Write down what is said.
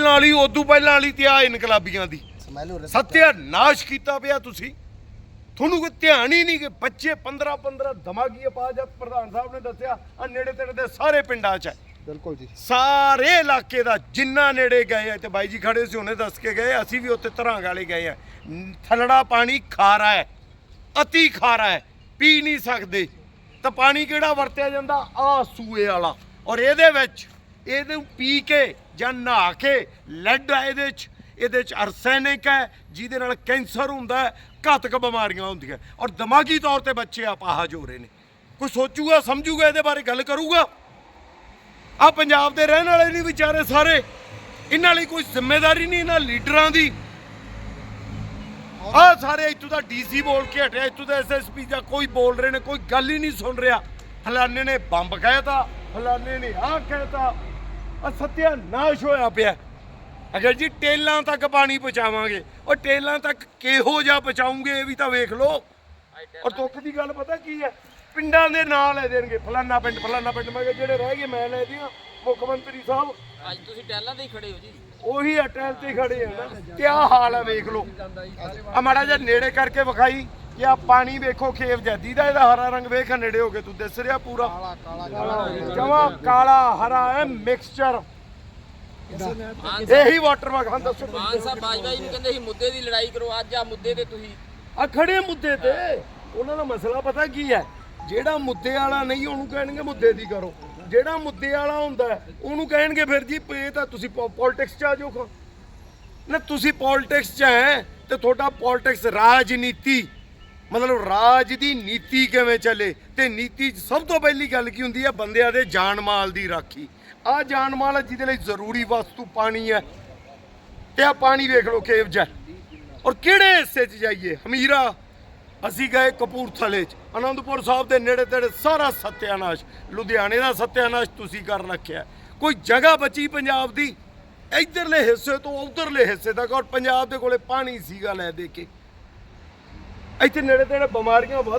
ਪਹਿਲਾਂ ਵਾਲੀ ਉਦੋਂ ਪਹਿਲਾਂ ਵਾਲੀ ਤੇ ਆ ਇਨਕਲਾਬੀਆਂ ਦੀ। ਸਮੈਲ ਹੋ ਰਿਹਾ ਸੱਤਿਆ ਨਾਸ਼ ਕੀਤਾ ਪਿਆ ਤੁਸੀਂ। ਤੁਹਾਨੂੰ ਕੋਈ ਧਿਆਨ ਹੀ ਨਹੀਂ ਕਿ ਬੱਚੇ 15 15 ਦਿਮਾਗੀ ਅਪਾਜ ਆ ਪ੍ਰਧਾਨ ਸਾਹਿਬ ਨੇ ਦੱਸਿਆ ਆ ਨੇੜੇ ਤੇੜੇ ਦੇ ਸਾਰੇ ਪਿੰਡਾਂ 'ਚ ਹੈ। ਬਿਲਕੁਲ ਜੀ। ਸਾਰੇ ਇਲਾਕੇ ਦਾ ਜਿੰਨਾ ਨੇੜੇ ਗਏ ਆ ਤੇ ਬਾਈ ਜੀ ਖੜੇ ਸੀ ਉਹਨੇ ਦੱਸ ਕੇ ਗਏ ਅਸੀਂ ਵੀ ਉੱਥੇ ਧਰਾਂ ਵਾਲੇ ਗਏ ਆ। ਨ- ਥਲੜਾ ਪਾਣੀ ਖਾਰਾ ਹੈ ਅਤੀ ਖਾਰਾ ਹੈ ਪੀ ਨਹੀਂ ਸਕਦੇ। ਤਾਂ ਪਾਣੀ ਕਿਹੜਾ ਵਰਤਿਆ ਜਾਂਦਾ? ਆ ਸੂਏ ਵਾਲਾ। ਔਰ ਇਹਦੇ ਵਿੱਚ ਇਹਨੂੰ ਪੀ ਕੇ ਜਾਂ ਨਹਾ ਕੇ ਲੈਡ ਹੈ ਇਹਦੇ ਚ। ਇਹਦੇ ਚ ਅਰਸੈਨਿਕ ਹੈ, ਜਿਹਦੇ ਨਾਲ ਕੈਂਸਰ ਹੁੰਦਾ ਹੈ, ਘਾਤਕ ਬਿਮਾਰੀਆਂ ਹੁੰਦੀਆਂ ਔਰ ਦਿਮਾਗੀ ਤੌਰ ਤੇ ਬੱਚੇ ਆਪਾਹਜ ਹੋ ਰਹੇ ਨੇ। ਕੋਈ ਸੋਚੂਗਾ, ਸਮਝੂਗਾ, ਇਹਦੇ ਬਾਰੇ ਗੱਲ ਕਰੂਗਾ? ਆ ਪੰਜਾਬ ਦੇ ਰਹਿਣ ਵਾਲੇ ਨਹੀਂ ਵਿਚਾਰੇ ਸਾਰੇ। ਇਹਨਾਂ ਲਈ ਕੋਈ ਜ਼ਿੰਮੇਵਾਰੀ ਨਹੀਂ, ਇਹਨਾਂ ਲੀਡਰਾਂ ਦੀ। ਆ ਸਾਰੇ ਇੱਥੋਂ ਦਾ ਡੀਸੀ ਬੋਲ ਕੇ ਹਟਿਆ, ਇੱਥੋਂ ਦਾ ਐਸਐਸਪੀ ਜਾਂ ਕੋਈ ਬੋਲ ਰਹੇ ਨੇ, ਕੋਈ ਗੱਲ ਹੀ ਨਹੀਂ ਸੁਣ ਰਿਹਾ। ਫਲਾਣੇ ਨੇ ਬੰਬ ਕਹਿਤਾ, ਫਲਾਣੇ ਨੇ ਆਹ ਕਹਿਤਾ। ਆ ਸੱਤਿਆ ਨਾਸ਼ ਹੋਇਆ ਪਿਆ। ਅਗਰ ਜੀ ਟੇਲਾਂ ਤੱਕ ਪਾਣੀ ਪਹੁੰਚਾਵਾਂਗੇ ਉਹ ਟੇਲਾਂ ਤੱਕ ਕਿਹੋ ਜਿਹਾ ਪਹੁੰਚਾਉਂਗੇ ਇਹ ਵੀ ਤਾਂ ਵੇਖ ਲਓ। ਔਰ ਦੁੱਖ ਦੀ ਗੱਲ ਪਤਾ ਕੀ ਹੈ? ਪਿੰਡਾਂ ਦੇ ਨਾਂ ਲੈ ਦੇਣਗੇ। ਫਲਾਨਾ ਪਿੰਡ ਫਲਾਨਾ ਪਿੰਡ ਮੈਂ ਕਿਹਾ ਜਿਹੜੇ ਰਹਿ ਗਏ ਮੈਂ ਲੈ ਦਿਆਂ ਮੁੱਖ ਮੰਤਰੀ ਸਾਹਿਬ। ਅੱਜ ਤੁਸੀਂ ਟੈਲਾਂ ਤੇ ਹੀ ਖੜੇ ਹੋ ਜੀ। ਉਹੀ ਅਟੈਲ ਤੇ ਖੜੇ ਆ। ਨਾ ਕੀ ਹਾਲ ਹੈ ਵੇਖ ਲਓ। ਆ ਮਾੜਾ ਜਿਹਾ ਨੇੜੇ ਕਰਕੇ ਵਿਖਾਈ। ਕਿ ਆ ਪਾਣੀ ਵੇਖੋ ਖੇਵ ਜੈਦੀ ਦਾ ਇਹਦਾ ਹਰਾ ਰੰਗ ਵੇਖ ਨੇੜੇ ਹੋ ਕੇ ਤੂੰ ਦਿਸ ਰਿਹਾ ਪੂਰਾ। ਕਾਲਾ ਕਾਲਾ ਕਾਲਾ ਜਮਾ ਕਾਲਾ ਹਰਾ ਹੈ ਮਿਕਸਚਰ ਇਹੀ ਵਾਟਰ ਵਗ ਹਾਂ ਦੱਸੋ। ਮਾਨ ਸਾਹਿਬ ਬਾਜਵਾ ਜੀ ਨੂੰ ਕਹਿੰਦੇ ਸੀ ਮੁੱਦੇ ਦੀ ਲੜਾਈ ਕਰੋ ਅੱਜ ਆ ਮੁੱਦੇ ਤੇ ਤੁਸੀਂ। ਆ ਖੜੇ ਮੁੱਦੇ ਤੇ। ਉਹਨਾਂ ਦਾ ਮਸਲਾ ਪਤਾ ਕੀ ਹੈ? ਜਿਹੜਾ ਮੁੱਦੇ ਵਾਲਾ ਨਹੀਂ ਉਹਨੂੰ ਕਹਿਣਗੇ ਮੁੱਦੇ ਦੀ ਕਰੋ। ਜਿਹੜਾ ਮੁੱਦੇ ਵਾਲਾ ਹੁੰਦਾ ਉਹਨੂੰ ਕਹਿਣਗੇ ਫਿਰ ਜੀ ਇਹ ਤਾਂ ਤੁਸੀਂ ਪੋਲਿਟਿਕਸ ਚ ਆ ਜਾਓ ਨਾ ਤੁਸੀਂ ਪੋਲਿਟਿਕਸ ਚ ਹੈ ਤੇ ਤੁਹਾਡਾ ਪੋਲਿਟਿਕਸ ਰਾਜਨੀਤੀ ਮਤਲਬ ਰਾਜ ਦੀ ਨੀਤੀ ਕਿਵੇਂ ਚੱਲੇ ਤੇ ਨੀਤੀ 'ਚ ਸਭ ਤੋਂ ਪਹਿਲੀ ਗੱਲ ਕੀ ਹੁੰਦੀ ਹੈ ਬੰਦਿਆਂ ਦੇ ਜਾਨ ਮਾਲ ਦੀ ਰਾਖੀ। ਆ ਜਾਨ ਮਾਲ ਹੈ ਜਿਹਦੇ ਲਈ ਜ਼ਰੂਰੀ ਵਸਤੂ ਪਾਣੀ ਹੈ ਤੇ ਆ ਪਾਣੀ ਵੇਖ ਲਓ ਕਿਹੋ ਜਿਹਾ। ਔਰ ਕਿਹੜੇ ਹਿੱਸੇ 'ਚ ਜਾਈਏ? ਹਮੀਰਾ, ਅਸੀਂ ਗਏ ਕਪੂਰਥਲੇ 'ਚ। ਆਨੰਦਪੁਰ ਸਾਹਿਬ ਦੇ ਨੇੜੇ ਤੇੜੇ ਸਾਰਾ ਸਤਿਆਨਾਸ਼। ਲੁਧਿਆਣੇ ਦਾ ਸਤਿਆਨਾਸ਼ ਤੁਸੀਂ ਕਰ ਰੱਖਿਆ। ਕੋਈ ਜਗ੍ਹਾ ਬਚੀ ਪੰਜਾਬ ਦੀ? ਇਧਰਲੇ ਹਿੱਸੇ ਤੋਂ ਉਧਰਲੇ ਹਿੱਸੇ ਤੱਕ। ਔਰ ਪੰਜਾਬ ਦੇ ਕੋਲੇ ਪਾਣੀ ਸੀਗਾ ਲੈ ਦੇ ਕੇ। ਇੱਥੇ ਨੇੜੇ ਤੇੜੇ ਬਿਮਾਰੀਆਂ ਬਹੁਤ